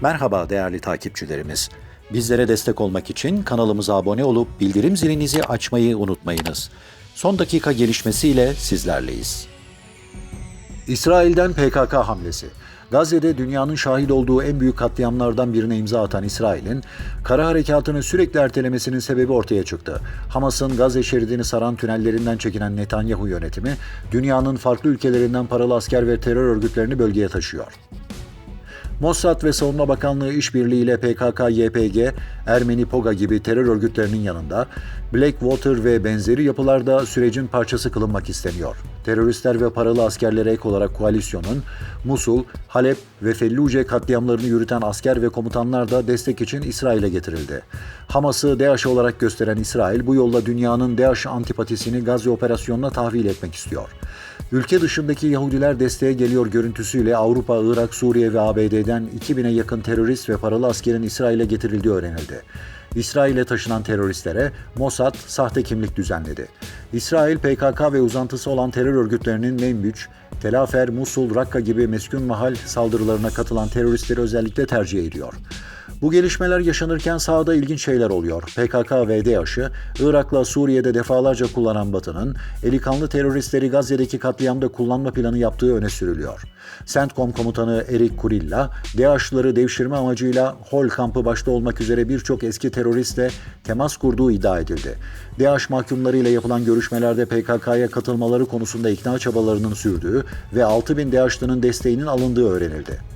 Merhaba değerli takipçilerimiz. Bizlere destek olmak için kanalımıza abone olup bildirim zilinizi açmayı unutmayınız. Son dakika gelişmesiyle sizlerleyiz. İsrail'den PKK hamlesi. Gazze'de dünyanın şahit olduğu en büyük katliamlardan birine imza atan İsrail'in kara harekatını sürekli ertelemesinin sebebi ortaya çıktı. Hamas'ın Gazze şeridini saran tünellerinden çekinen Netanyahu yönetimi dünyanın farklı ülkelerinden paralı asker ve terör örgütlerini bölgeye taşıyor. Mossad ve Savunma Bakanlığı işbirliğiyle PKK-YPG, Ermeni POGA gibi terör örgütlerinin yanında Blackwater ve benzeri yapılarda sürecin parçası kılınmak isteniyor. Teröristler ve paralı askerlere ek olarak koalisyonun Musul, Halep ve Felluce katliamlarını yürüten asker ve komutanlar da destek için İsrail'e getirildi. Hamas'ı DAEŞ olarak gösteren İsrail bu yolla dünyanın DAEŞ antipatisini Gazze operasyonuna tahvil etmek istiyor. Ülke dışındaki Yahudiler desteğe geliyor görüntüsüyle Avrupa, Irak, Suriye ve ABD'den 2000'e yakın terörist ve paralı askerin İsrail'e getirildiği öğrenildi. İsrail'e taşınan teröristlere Mossad sahte kimlik düzenledi. İsrail, PKK ve uzantısı olan terör örgütlerinin Menbüç, Telafer, Musul, Rakka gibi meskun mahal saldırılarına katılan teröristleri özellikle tercih ediyor. Bu gelişmeler yaşanırken sahada ilginç şeyler oluyor. PKK ve DAEŞ'ı Irak'la Suriye'de defalarca kullanan Batı'nın eli kanlı teröristleri Gazze'deki katliamda kullanma planı yaptığı öne sürülüyor. CENTCOM komutanı Erik Kurilla, DAEŞ'ları devşirme amacıyla Hol kampı başta olmak üzere birçok eski teröristle temas kurduğu iddia edildi. DAEŞ mahkumlarıyla yapılan görüşmelerde PKK'ya katılmaları konusunda ikna çabalarının sürdüğü ve 6000 DAEŞ'lının desteğinin alındığı öğrenildi.